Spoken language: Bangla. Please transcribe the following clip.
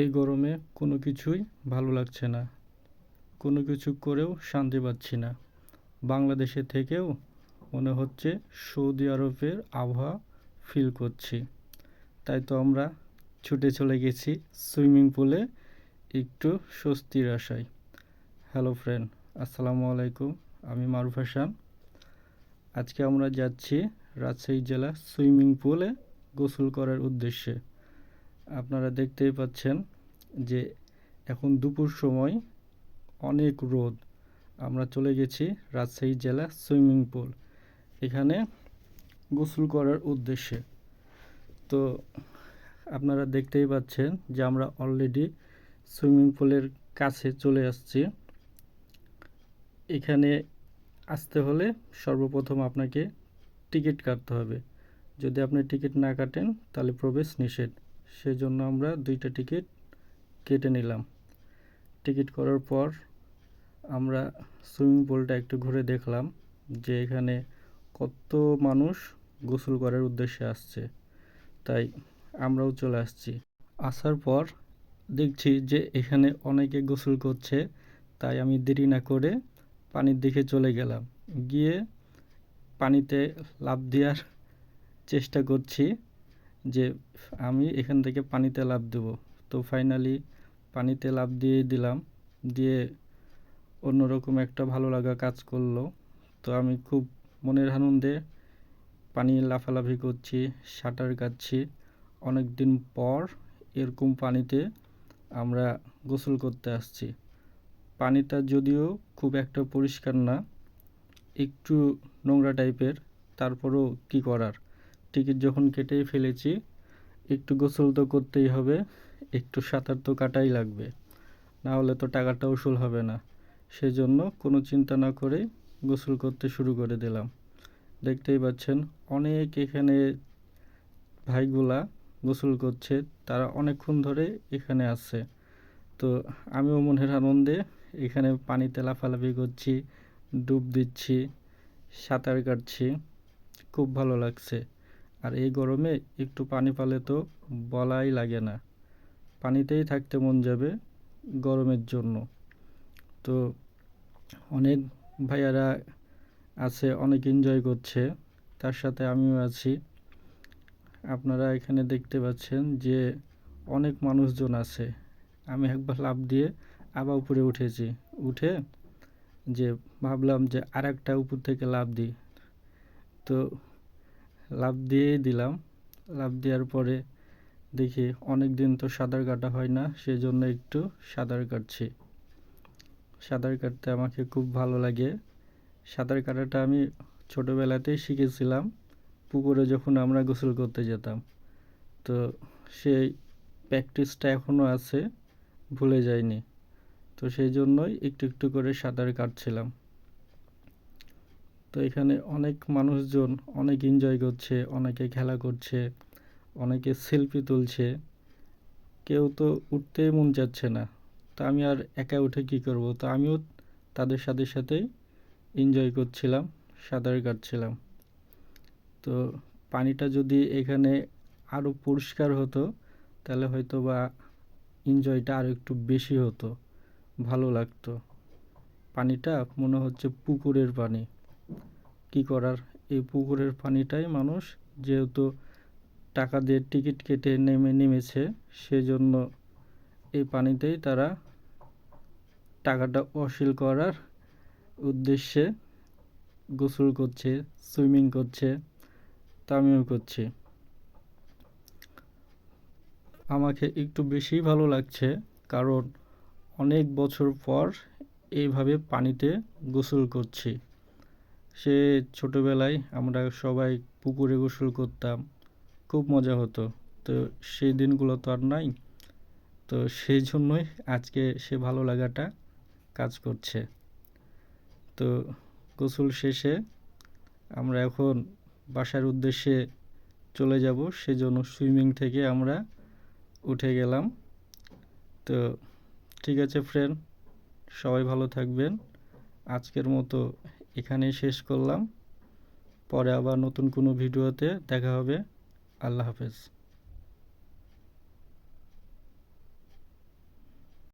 এই গরমে কোনো কিছুই ভালো লাগছে না। কোনো কিছু করেও শান্তি পাচ্ছি না। বাংলাদেশে থেকেও মনে হচ্ছে সৌদি আরবের আবহাওয়া ফিল করছি। তাই তো আমরা ছুটে চলে গেছি সুইমিং পুলে একটু স্বস্তির আশায়। হ্যালো ফ্রেন্ড আসসালামু আলাইকুম, আমি মারুফ হাসান। আজকে আমরা যাচ্ছি রাজশাহী জেলা সুইমিং পুলে গোসল করার উদ্দেশ্যে। আপনারা দেখতেই পাচ্ছেন যে এখন দুপুর সময়, অনেক রোদ। আমরা চলে গেছি রাজশাহী জেলা সুইমিং পুল। এখানে গোসল করার উদ্দেশ্যে। তো আপনারা দেখতেই পাচ্ছেন যে আমরা অলরেডি সুইমিং পুলের কাছে চলে আসছি। এখানে আসতে হলে সর্বপ্রথম আপনাকে টিকিট কাটতে হবে। যদি আপনি টিকিট না কাটেন তাহলে প্রবেশ নিষেধ। সেজন্য আমরা দুইটা টিকিট কেটে নিলাম। টিকিট করার পর আমরা সুইমিং পুলটা একটু ঘুরে দেখলাম যে এখানে কত মানুষ গোসল করার উদ্দেশ্যে আসছে। তাই আমরাও চলে আসছি। আসার পর দেখছি যে এখানে অনেকে গোসল করছে, তাই আমি দেরি না করে পানির দিকে চলে গেলাম। গিয়ে পানিতে লাভ দেওয়ার চেষ্টা করছি। যে আমি এখান থেকে পানিতে লাভ দেব। তো ফাইনালি পানিতে লাভ দিয়ে দিলাম। দিয়ে অন্যরকম একটা ভালো লাগা কাজ করল। তো আমি খুব মনের আনন্দে পানি লাফালাফি করছি, সাঁতার কাটছি। অনেক দিন পর এরকম পানিতে আমরা গোসল করতে আসছি। পানিটা যদিও খুব একটা পরিষ্কার না, একটু নোংরা টাইপের তারপরেও কি করার? টিকিট যখন কেটেই ফেলেছি, একটু গোসল তো করতেই হবে, একটু সাঁতার তো কাটাই লাগবে। না হলে তো টাকাটা উসুল হবে না। সেজন্য কোনো চিন্তা না করে গোসল করতে শুরু করে দিলাম। দেখতেই পাচ্ছেন, অনেক এখানে ভাইগুলা গোসল করছে, তারা অনেকক্ষণ ধরে এখানে আছে। তো আমিও মনের আনন্দে এখানে পানিতে লাফালাফি করছি, ডুব দিচ্ছি, সাঁতার কাটছি, খুব ভালো লাগছে। আর এই গরমে একটু পানি পালে তো বলাই লাগে না। পানিতেই থাকতে মন যাবে গরমের জন্য। তো অনেক ভাইয়ারা আছে, অনেক এনজয় করছে, তার সাথে আমিও আছি। আপনারা এখানে দেখতে পাচ্ছেন যে অনেক মানুষজন আছে। আমি একবার লাভ দিয়ে আবার উপরে উঠেছি। উঠে যে ভাবলাম যে আর একটা উপর থেকে লাভ দিই। তো লাভ দিয়েই দিলাম। লাভ দেওয়ার পরে দেখি অনেক দিন তো সাঁতার কাটা হয় না, সেজন্য একটু সাঁতার কাটছি। সাঁতার কাটতে আমাকে খুব ভালো লাগে। সাঁতার কাটাটা আমি ছোটোবেলাতেই শিখেছিলাম, পুকুরে যখন আমরা গোসল করতে যেতাম। তো সেই প্র্যাকটিসটা এখনও আছে, ভুলে যায়নি তো সেই জন্যই একটু একটু করে সাঁতার কাটছিলাম। তো এখানে অনেক মানুষজন অনেক এনজয় করছে, অনেকে খেলা করছে, অনেকে সেলফি তুলছে। কেউ তো উঠতেই মন যাচ্ছে না। তো আমি আর একা উঠে কি করব? তো আমিও তাদের সাথে সাথেই এনজয় করছিলাম, সাঁতার কাটছিলাম। তো পানিটা যদি এখানে আরও পরিষ্কার হতো, তাহলে হয়তো বা এনজয়টা আরও একটু বেশি হতো, ভালো লাগতো। পানিটা মনে হচ্ছে পুকুরের পানি। কি করার? এই পুকুরের পানিটাই মানুষ যেহেতু টাকা দিয়ে টিকিট কেটে নেমে নেমেছে, সেজন্য এই পানিতেই তারা টাকাটা অশীল করার উদ্দেশ্যে গোসল করছে, সুইমিং করছে তা আমিও করছি। আমাকে একটু বেশি ভালো লাগছে কারণ অনেক বছর পর এইভাবে পানিতে গোসল করছি। সে ছোটোবেলায় আমরা সবাই পুকুরে গোসল করতাম, খুব মজা হতো। তো সেই দিনগুলো তো আর নাই। তো সেই জন্যই আজকে সে ভালো লাগাটা কাজ করছে। তো গোসল শেষে আমরা এখন বাসার উদ্দেশ্যে চলে যাব, সেজন্য সুইমিং থেকে আমরা উঠে গেলাম। তো ঠিক আছে ফ্রেন্ড সবাই ভালো থাকবেন। আজকের মতো এখানেই শেষ করলাম। পরে আবার নতুন কোনো ভিডিওতে দেখা হবে। আল্লাহ হাফেজ।